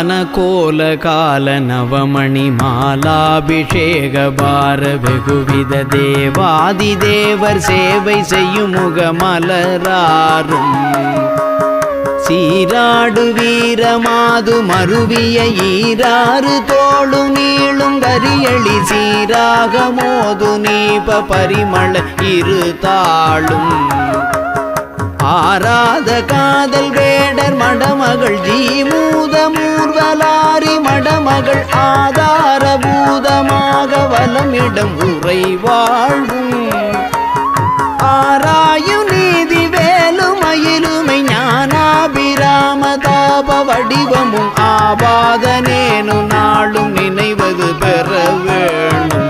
சீரான கோல கால நவமணி மாலாபிஷேக பார வெகுவித தேவாதி தேவர் சேவை செய்யும் முகமலராரும். சீராடு வீரமாது மருவிய ஈராறு தோளு நீளும் கரியளி சீராக மோது நீப பரிமள இரு தாளும் ஆராத காதல் வேடர் மடமகள் ஜீமூத மூர்வலாரி மடமகள் ஆதார பூதமாக வலமிடம் உரை வாழ்வும். ஆராயும் நீதி வேலுமயிலுமை ஞானாபிராம தாப வடிவமும் ஆபாதனேனு நாளும் நினைவது பெற வேணும்.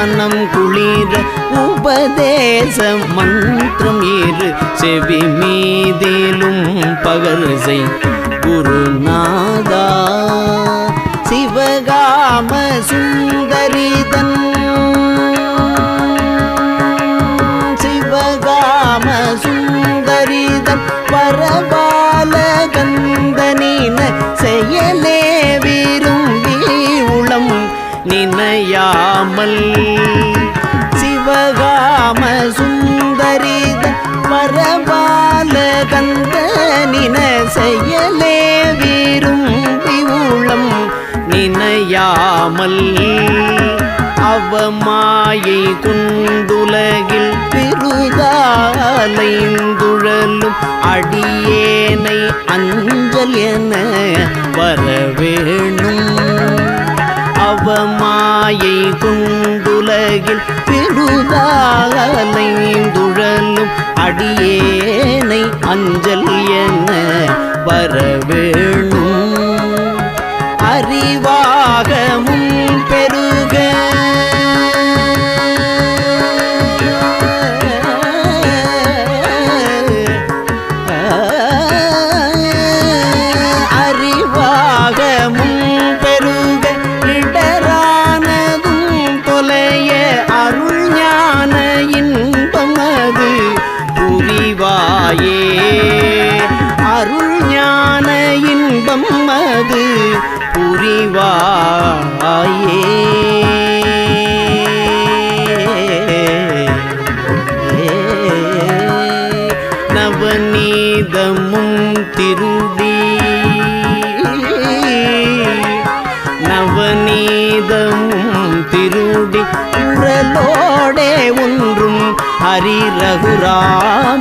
மனம் குளிர உபதேச மந்திரம் இரு செவி மீதிலும் பகர்சை குருநாதா சிவகாம சுந்தரிதன். சிவகாம சுந்தரிதன் பரபால கந்தனின செயலே விரும்பி உளம் நினையாமல் செயலே விரும்பி உளம் நினையாமல். அவமாயை குண்டுலகில் பெருதாலைந்துழலும் அடியேனை அஞ்சல் என வரவேணும். அவமாயை குண்டுலகில் பெருதாலைந்துழலும் அடியேனை அஞ்சல் என வரவேணும் தாயே. அருள் ஞான இன்பம் அது புரிவாயே. நவநீதமும் திருடி. நவநீதமும் திருடி. குரலோடே ஒன்றும் ஹரி ரகுரா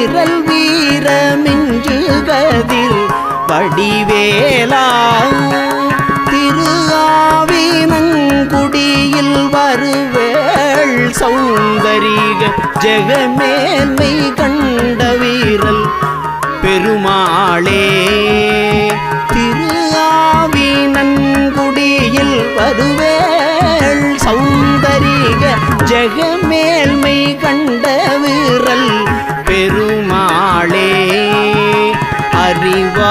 சம்பிரமூறு வீரமின்று கதில் வடிவேலா. திரு ஆவினங்குடியில் வருவேள் சௌந்தரிக ஜெகமேன்மை கண்ட வீரல் பெருமாளே. திரு ஆவினங்குடியில் வருவேள் சௌந்தரிக ஜெகமேன்மை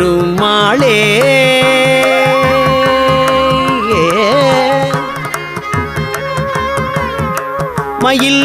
பெருமாளே மயில்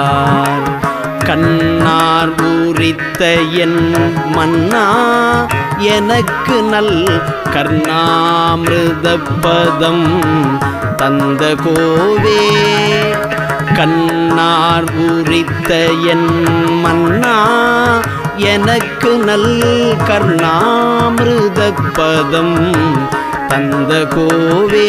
கண்டார் கண்ணார் பூரித்த என் மன்னா எனக்கு நல் கர்ணாமிருதபதம் தந்த கோவே. கண்ணார் பூரித்த என் மன்னா எனக்கு நல் கர்ணாமிருதபதம் தந்த கோவே.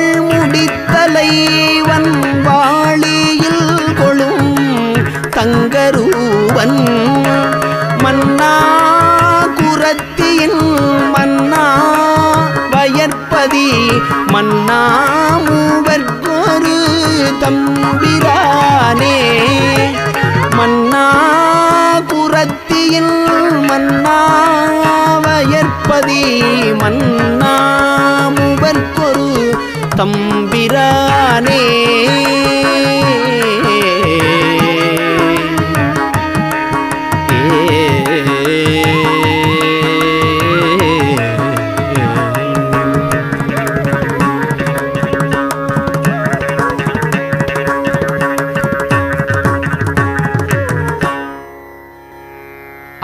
குரத்தியின் மன்னாவயற்பதி வயற்பதி தம்பிரானே.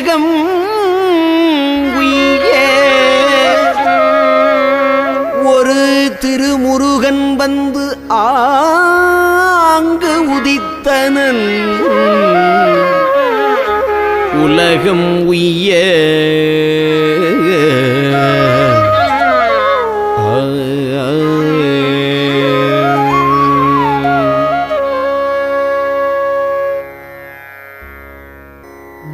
உலகம் உய்ய ஒரு திருமுருகன் வந்து ஆங்கு உதித்தனன்.